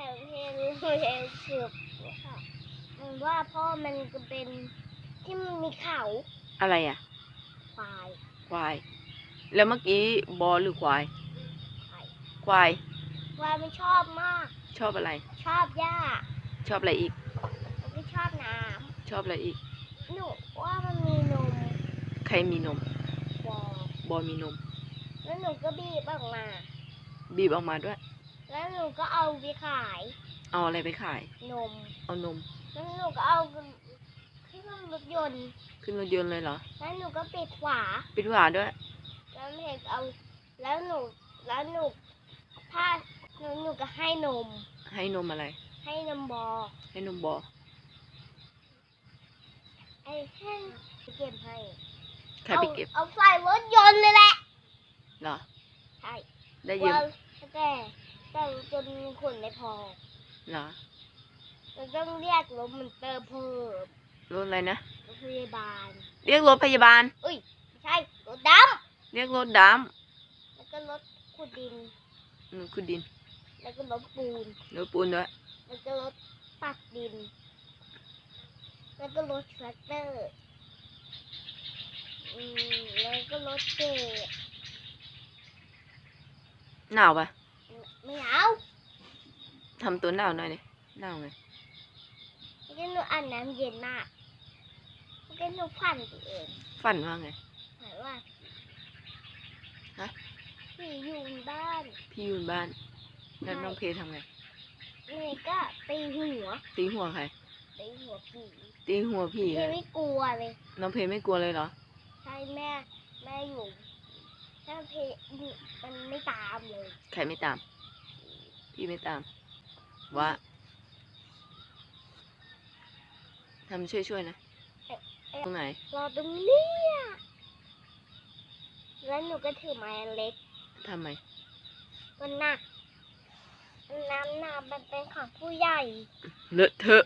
แต่เพลงเพลงสืบค่ะมันว่าพ่อมันก็เป็นที่มันมีเขาอะไรอะ ควายควาย แล้วเมื่อกี้บอหรือควาย ควาย ควายควายมันชอบมาก ชอบอะไร ชอบหญ้า ชอบอะไรอีกแล้วก็ชอบน้ชอบอะไรอีกำหนูว่ามันมีนม ใครมีนมวอบอมีนม แล้วหนูก็บีบออกมา บีบออกมาด้วย แล้วหนูก็เอาไปขายเอาอะไรไปขาย นมเอานม แล้วหนูก็เอาขึ้นรถยนต์ขึ้นรถยนต์เลยเหรอ แล้วหนูก็ปิดฝาปิดฝาด้วย แล้วเพกเอาแล้วหนูแล้วหนูถ้าหนูหนูก็ให้นม ให้นมอะไร ให้นมบอให้นมบอไอ้แห้งไปเก็บให้ใครไปเก็บอาเอาใส่รถยนต์เลยแหละเหรอใช่ได้ยืมว่าแต่ แต่รถยนต์ขนไม่พอเหรอเราต้องเรียกรถมันเติมเพิ่มรถอะไรนะรถพยาบาล เรียกรถพยาบาล อุ้ยไม่ใช่รถดเรียกรถดำแล้วก็รถขุดดินำอืมคือดิน แล้วก็รถปูนรถปูนด้วยแล้วก็รถตักดิน แล้วก็รถแทรกเตอร์อืมแล้วก็รถเก๋หนาวปะ ไม่เอาทำตัวหนาวหน่อยดิหนาวไงแล้วก็หนูอาบน้ำเย็นมากแล้วก็หนูฝันตัวเองฝันว่าไง หมายว่าฮะ ผีอยู่ในบ้านพี่อยู่บ้าน แล้วน้องเพทำไง เมย์ก็ตีหัวตีหัวใคร ตีหัวผีตีหัวพี่เมเลย์ยไม่กลัวเลย น้องเพไม่กลัวเลยเหรอ ใช่แม่แม่อยู่ถ้าเพมันไม่ตามเลย ใครไม่ตาม พี่ไม่ตามว่าทำช่วยๆนะ ตรงไหน รอตรงเนี้ยแล้วหนูก็ถือไม้อันเล็กทำไม มันหนักน้ำหนักมันเป็นของผู้ใหญ่ เลอะเทอะ